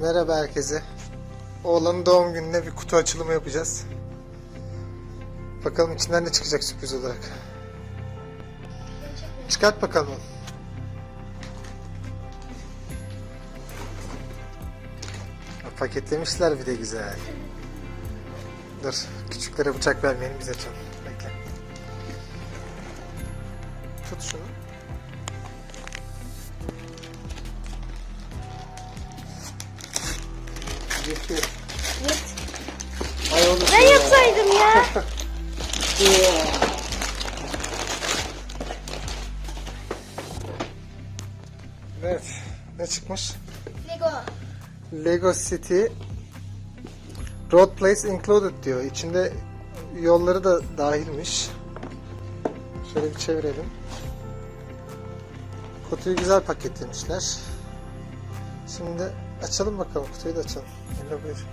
Merhaba herkese. Oğlanın doğum gününe bir kutu açılımı yapacağız. Bakalım içinden ne çıkacak sürpriz olarak. Çıkart bakalım. Paketlemişler bir de güzel. Dur, küçüklere bıçak vermeyelim biz açalım. Bekle. Tut şunu. Getir. Git. Ay. Ben yapsaydım ya. Evet. Ne çıkmış? Lego. Lego City Road Place Included diyor. İçinde yolları da dahilmiş. Şöyle bir çevirelim. Kutuyu güzel paketlemişler. Şimdi açalım bakalım. Kutuyu da açalım. Emre buyur.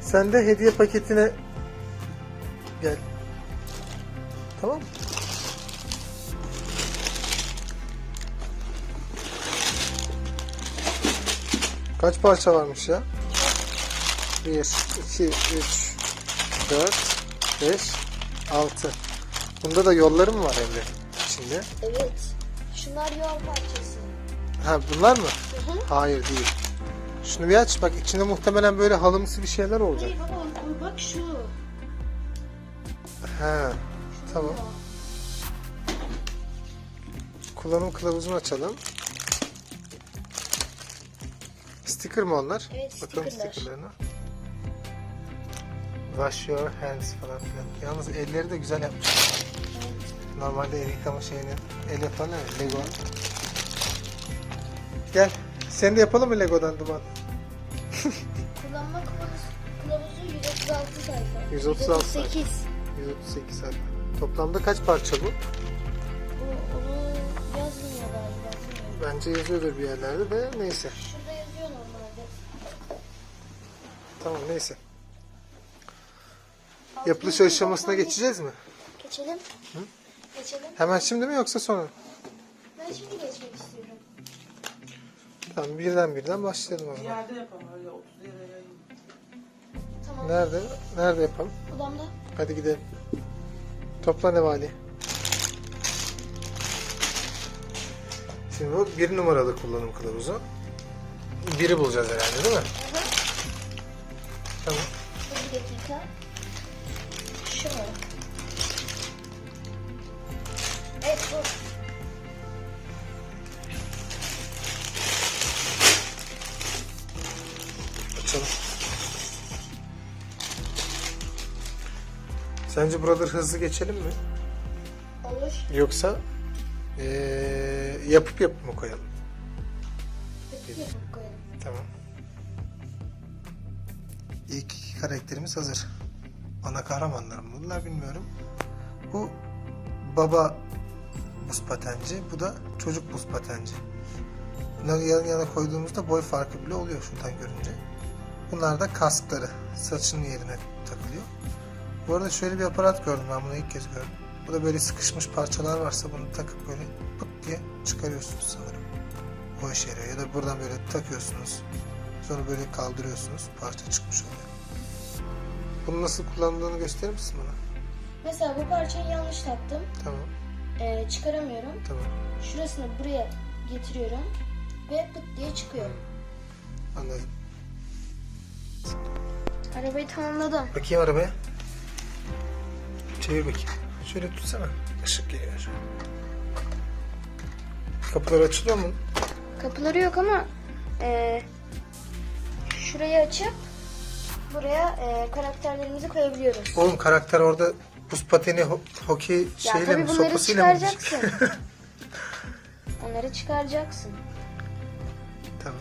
Sen de hediye paketine gel. Tamam mı? Kaç parça varmış ya? 1, 2, 3, 4, 5, 6. Bunda da yolları mı var Emre? İçinde. Evet. Şunlar yol parçası. Ha bunlar mı? Hı hı. Hayır değil. Şunu bir aç bak içinde muhtemelen böyle halımsı bir şeyler olacak. Hayır baba o- bak şu. He. Tamam. Kullanım kılavuzunu açalım. Sticker mı onlar? Evet, Bakalım stickerlar. stickerlarına. Wash your hands falan filan. Yalnız elleri de güzel yapmışlar. Normalde el yıkama şeyini el yapan ya Lego. Gel. Sen de yapalım mı Lego'dan duman? Kullanma kılavuzu, kılavuzu 136 sayfa. 136 sayfa. 138. 138 sayfa. Toplamda kaç parça bu? Bu, onu yazmıyor galiba. bilmiyorum. Bence yazıyordur bir yerlerde de neyse. Şurada yazıyor normalde. Tamam neyse. Yapılış aşamasına geçeceğiz mi? Geçelim. Geçelim. Hemen şimdi mi yoksa sonra? Ben şimdi geçmek istiyorum. Tamam birden birden başlayalım o zaman. Yerde yapalım öyle 30 liraya yayın. Tamam. Nerede? Nerede yapalım? Odamda. Hadi gidelim. Topla Nevali. Şimdi bu bir numaralı kullanım kılavuzu. Biri bulacağız herhalde değil mi? Hı hı. Tamam. Dur bir dakika. Şu mu? Evet bu. Açalım. Sence buraları hızlı geçelim mi? Olur. Yoksa eee, yapıp yapıp mı koyalım? Yapıp yapıp koyalım. Tamam. İlk iki karakterimiz hazır. Ana kahramanlar mı bunlar bilmiyorum. Bu baba buz patenci, bu da çocuk buz patenci. Bunları yan yana koyduğumuzda boy farkı bile oluyor şuradan görünce. Bunlar da kaskları. Saçının yerine takılıyor. Bu arada şöyle bir aparat gördüm ben bunu ilk kez gördüm. Bu da böyle sıkışmış parçalar varsa bunu takıp böyle pıt diye çıkarıyorsunuz sanırım. O işe yarıyor. Ya da buradan böyle takıyorsunuz. Sonra böyle kaldırıyorsunuz. Parça çıkmış oluyor. Bunu nasıl kullandığını gösterir misin bana? Mesela bu parçayı yanlış taktım. Tamam. Ee, çıkaramıyorum. Tamam. Şurasını buraya getiriyorum. Ve pıt diye çıkıyor. Anladım. Arabayı tamamladım. Bakayım arabaya. Çevir bakayım. Şöyle tutsana. Işık geliyor. Kapılar açılıyor mu? Kapıları yok ama ee, şurayı açıp buraya ee, karakterlerimizi koyabiliyoruz. Oğlum karakter orada buz pateni ho- hokey Ya şeyle tabii mi bunları sopasıyla mı? çıkaracaksın. Onları çıkaracaksın. tamam.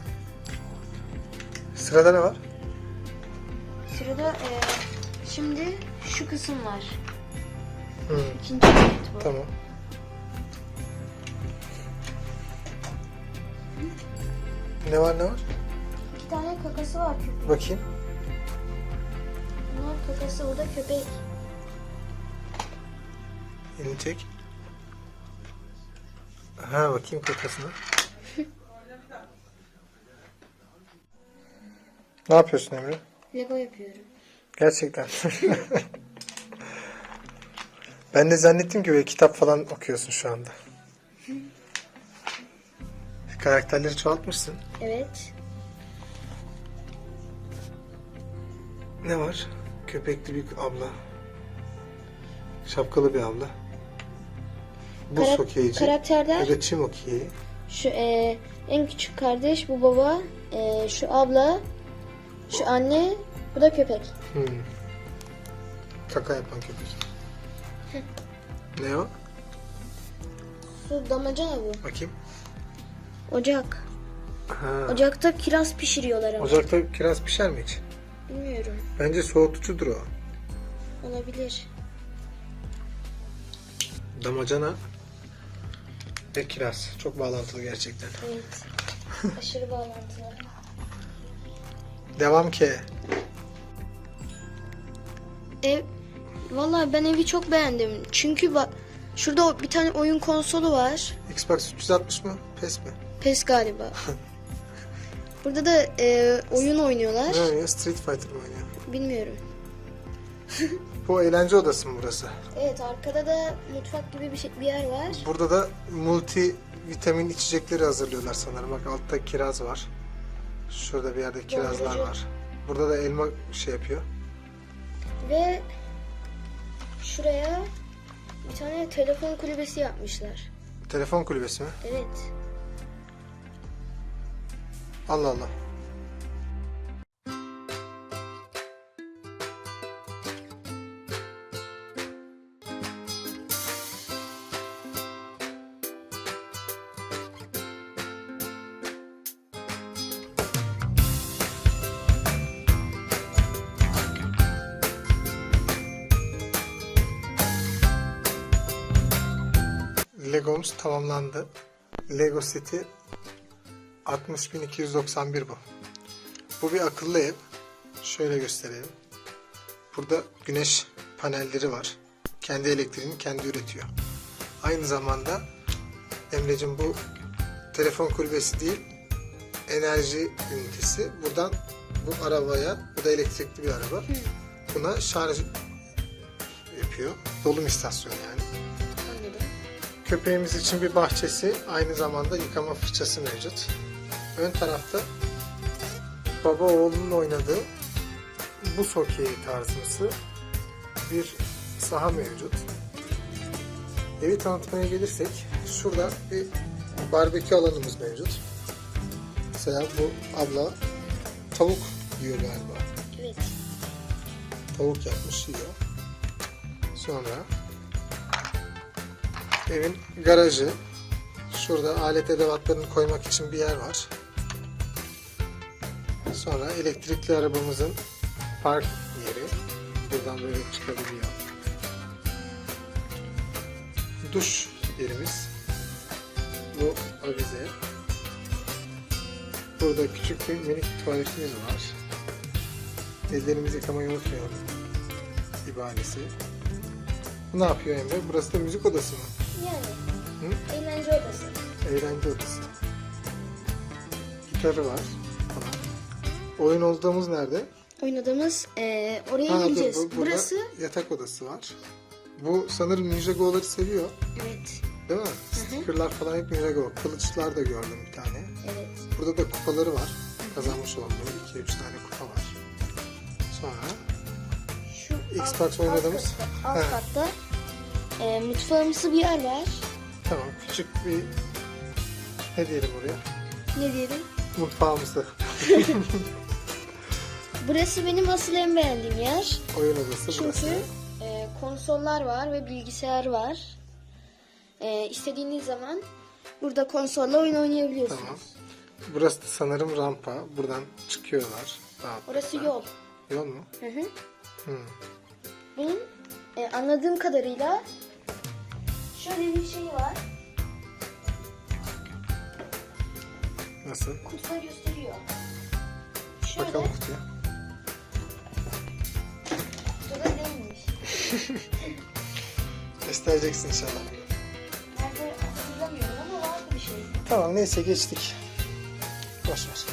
Sırada ne var? Sırada ee, şimdi şu kısım var. Hı, İkinci paket bu. tamam. Ne var ne var? İki tane kakası var köpek. Bakayım. Bunlar kakası o da köpek. Elini çek. Ha bakayım kakasına. ne yapıyorsun Emre? Lego yapıyorum. Gerçekten. ben de zannettim ki böyle kitap falan okuyorsun şu anda. Karakterleri çoğaltmışsın. Evet. Ne var? Köpekli bir abla. Şapkalı bir abla. Buz Kara- hokeyci. karakterler- da çim hokeyi. Şu e, en küçük kardeş, bu baba, e, şu abla, şu anne, bu da köpek. Hmm. Kaka yapan köpek. ne o? Su damacana bu. Bakayım. Ocak. Ha. Ocakta kiraz pişiriyorlar ama. Ocakta kiraz pişer mi hiç? Bilmiyorum. Bence soğutucudur o. Olabilir. Damacana ve kiraz. Çok bağlantılı gerçekten. Evet. Aşırı bağlantılı. Devam ki. Ev, vallahi ben evi çok beğendim. Çünkü bak şurada bir tane oyun konsolu var. Xbox 360 mı? PES mi? PES galiba. Burada da e, oyun oynuyorlar. Ne oynuyor? Street Fighter mı oynuyor? Bilmiyorum. Bu eğlence odası mı burası? Evet arkada da mutfak gibi bir, şey, bir yer var. Burada da multi vitamin içecekleri hazırlıyorlar sanırım. Bak altta kiraz var. Şurada bir yerde kirazlar Dondurucu. var. Burada da elma şey yapıyor. Ve şuraya bir tane telefon kulübesi yapmışlar. Telefon kulübesi mi? Evet. Allah Allah. Legomuz tamamlandı. Lego City 60291 bu. Bu bir akıllı ev. Şöyle gösterelim. Burada güneş panelleri var. Kendi elektriğini kendi üretiyor. Aynı zamanda Emre'cim bu telefon kulübesi değil enerji ünitesi. Buradan bu arabaya, bu da elektrikli bir araba. Buna şarj yapıyor. Dolum istasyonu yani. Köpeğimiz için bir bahçesi, aynı zamanda yıkama fırçası mevcut. Ön tarafta baba oğlunun oynadığı buz hokeyi tarzımsı bir saha mevcut. Evi tanıtmaya gelirsek şurada bir barbekü alanımız mevcut. Mesela bu abla tavuk yiyor galiba. Evet. Tavuk yapmış yiyor. Sonra evin garajı. Şurada alet edevatlarını koymak için bir yer var. Sonra elektrikli arabamızın park yeri. Buradan böyle çıkabiliyor. Duş yerimiz. Bu avize. Burada küçük bir minik tuvaletimiz var. Ellerimizi yıkamayı unutmayalım. İbaresi. Bu ne yapıyor Emre? Burası da müzik odası mı? Yani Hı? eğlence odası. Eğlence odası. Gitarı var falan. Oyun olduğumuz nerede? Oynadığımız e, oraya Ha, dur, geleceğiz. bu- Burası yatak odası var. Bu sanırım Ninjago'ları seviyor. evet. Değil mi? Stickerlar falan hep Ninjago. Kılıçlar da gördüm bir tane. Evet. Burada da kupaları var. Kazanmış olduğu 2-3 tane kupa var. Sonra Şu Xbox alt, oynadığımız- alt katta, alt katta e, mutfağımsı bir yer var. tamam küçük bir ne diyelim oraya? Ne diyelim? Mutfağımızı. Burası benim asıl en beğendiğim yer. Oyun odası burası. Çünkü e, konsollar var ve bilgisayar var. E, istediğiniz zaman burada konsolla oyun oynayabiliyorsunuz. Tamam. Burası da sanırım rampa. Buradan çıkıyorlar. Orası yol. Yol mu? Hı hı. Hı. Benim e, anladığım kadarıyla şöyle bir şey var. Nasıl? Kutuda gösteriyor. Şöyle Bakalım kutuya. kutuda değilmiş. Göstereceksin inşallah. Nerede hatırlamıyorum ama var Tamam neyse geçtik. Boş ver.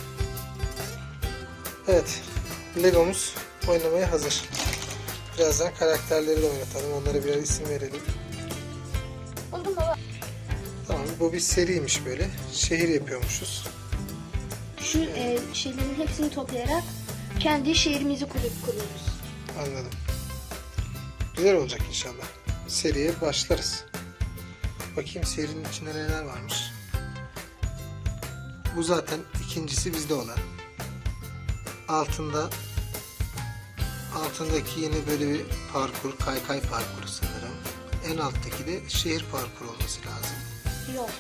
Evet. Legomuz oynamaya hazır. Birazdan karakterleri de oynatalım. Onlara birer isim verelim. Bu bir seriymiş böyle. Şehir yapıyormuşuz. Şu e, şeylerin hepsini toplayarak kendi şehrimizi kurup kuruyoruz. Anladım. Güzel olacak inşallah. Seriye başlarız. Bakayım serinin içinde neler varmış. Bu zaten ikincisi bizde olan. Altında altındaki yine böyle bir parkur, kaykay parkuru sanırım. En alttaki de şehir parkuru olması lazım. Yok.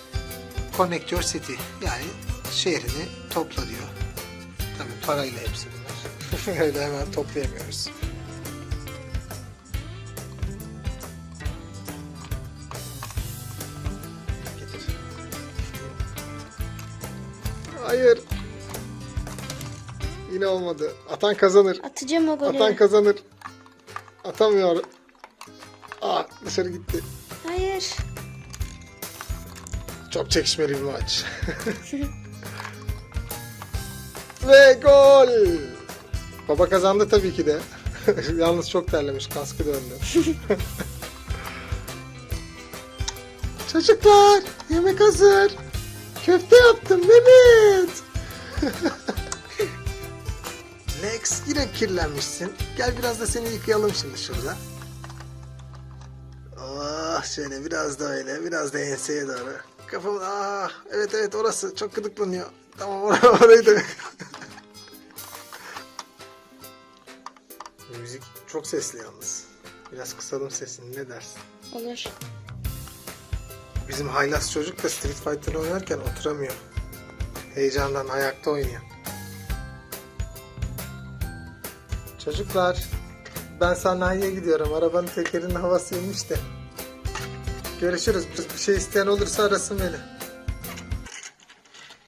Connect your city yani şehrini topla diyor. Tabii parayla hepsi bunlar. Öyle hemen toplayamıyoruz. Hayır. Yine olmadı. Atan kazanır. Atacağım o golü. Atan kazanır. Atamıyor. Aa dışarı gitti. Hayır. Çok çekişmeli bir maç. Ve gol! Baba kazandı tabii ki de. Yalnız çok terlemiş, kaskı döndü. Çocuklar, yemek hazır. Köfte yaptım Mehmet. Lex yine kirlenmişsin. Gel biraz da seni yıkayalım şimdi şurada. Oh şöyle biraz da öyle biraz da enseye doğru. Kafam ah evet evet orası çok gıdıklanıyor. Tamam or- orayı da. Müzik çok sesli yalnız. Biraz kısalım sesini ne dersin? Olur. Bizim haylaz çocuk da Street Fighter oynarken oturamıyor. Heyecandan ayakta oynuyor. Çocuklar, ben sanayiye gidiyorum. Arabanın tekerinin havası inmiş de. Görüşürüz. Bir şey isteyen olursa arasın beni.